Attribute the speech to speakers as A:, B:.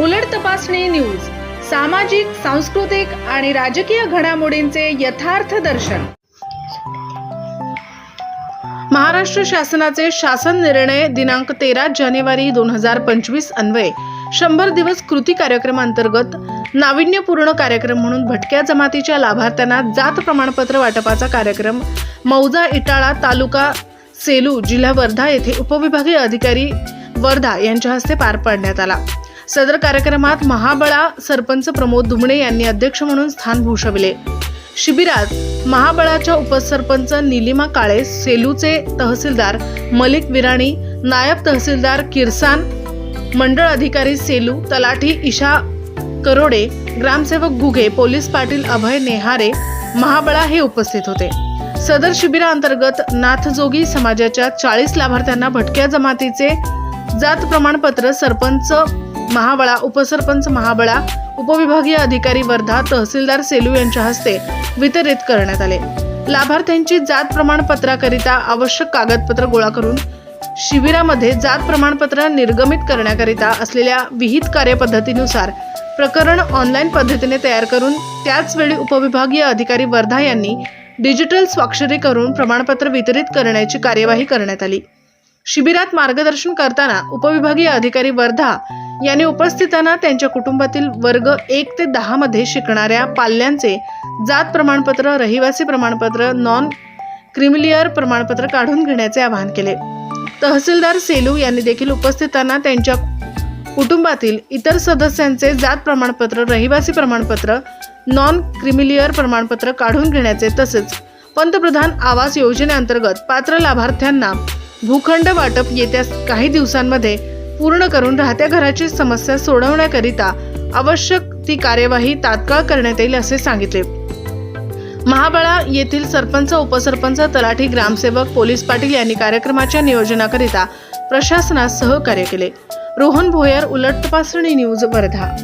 A: उलट तपासणी न्यूज सामाजिक सांस्कृतिक आणि राजकीय घडामोडींचे यथार्थ दर्शन. महाराष्ट्र शासनाचे शासन निर्णय दिनांक तेरा जानेवारी दोन हजार पंचवीस अन्वये. शंभर दिवस कृती कार्यक्रमांतर्गत नाविन्यपूर्ण कार्यक्रम म्हणून भटक्या जमातीच्या लाभार्थ्यांना जात प्रमाणपत्र वाटपाचा कार्यक्रम मौजा इटाळा तालुका सेलू जिल्हा वर्धा येथे उपविभागीय अधिकारी वर्धा यांच्या हस्ते पार पाडण्यात आला. सदर कार्यक्रमात महाबळा सरपंच प्रमोद दुमणे यांनी अध्यक्ष म्हणून स्थान भूषविले. शिबिरात महाबळाच्या उपसरपंच निलिमा काळे सेलूचे तहसीलदार मलिक विराणी नायब तहसीलदार किरसान मंडळ अधिकारी सेलू तलाठी ईशा करोडे ग्रामसेवक घुगे पोलीस पाटील अभय नेहारे महाबळा हे उपस्थित होते. सदर शिबिराअंतर्गत नाथजोगी समाजाच्या चाळीस लाभार्थ्यांना भटक्या जमातीचे जात प्रमाणपत्र सरपंच महाबळा उपसरपंच महाबळा उपविभागीय अधिकारी वर्धा तहसीलदार सेलू यांच्या हस्ते वितरित करण्यात आले. लाभार्थ्यांची जात प्रमाणपत्राकरिता आवश्यक कागदपत्र गोळा करून शिबिरामध्ये जात प्रमाणपत्र निर्गमित करण्याकरिता असलेल्या विहित कार्यपद्धतीनुसार प्रकरण ऑनलाईन पद्धतीने तयार करून त्याचवेळी उपविभागीय अधिकारी वर्धा यांनी डिजिटल स्वाक्षरी करून प्रमाणपत्र वितरित करण्याची कार्यवाही करण्यात आली. शिबिरात मार्गदर्शन करताना उपविभागीय अधिकारी वर्धा यांनी उपस्थितांना त्यांच्या कुटुंबातील वर्ग एक ते दहा मध्ये शिकणाऱ्या पाल्यांचे जात प्रमाणपत्र रहिवासी प्रमाणपत्र नॉन क्रिमिलियर प्रमाणपत्र काढून घेण्याचे आवाहन केले. तहसीलदार सेलू यांनी देखील उपस्थितांना त्यांच्या कुटुंबातील इतर सदस्यांचे जात प्रमाणपत्र रहिवासी प्रमाणपत्र नॉन क्रिमिलियर प्रमाणपत्र काढून घेण्याचे तसेच पंतप्रधान आवास योजनेअंतर्गत पात्र लाभार्थ्यांना भूखंड वाटप येत्या काही दिवसांमध्ये पूर्ण करून राहत्या घराची समस्या सोडवण्याकरिता आवश्यक ती कार्यवाही तात्काळ करण्यात येईल असे सांगितले. महाबळा येथील सरपंच उपसरपंच तलाठी ग्रामसेवक पोलीस पाटील यांनी कार्यक्रमाच्या नियोजनाकरिता प्रशासनास सहकार्य केले. रोहन भोयर उलट तपासणी न्यूज वर्धा.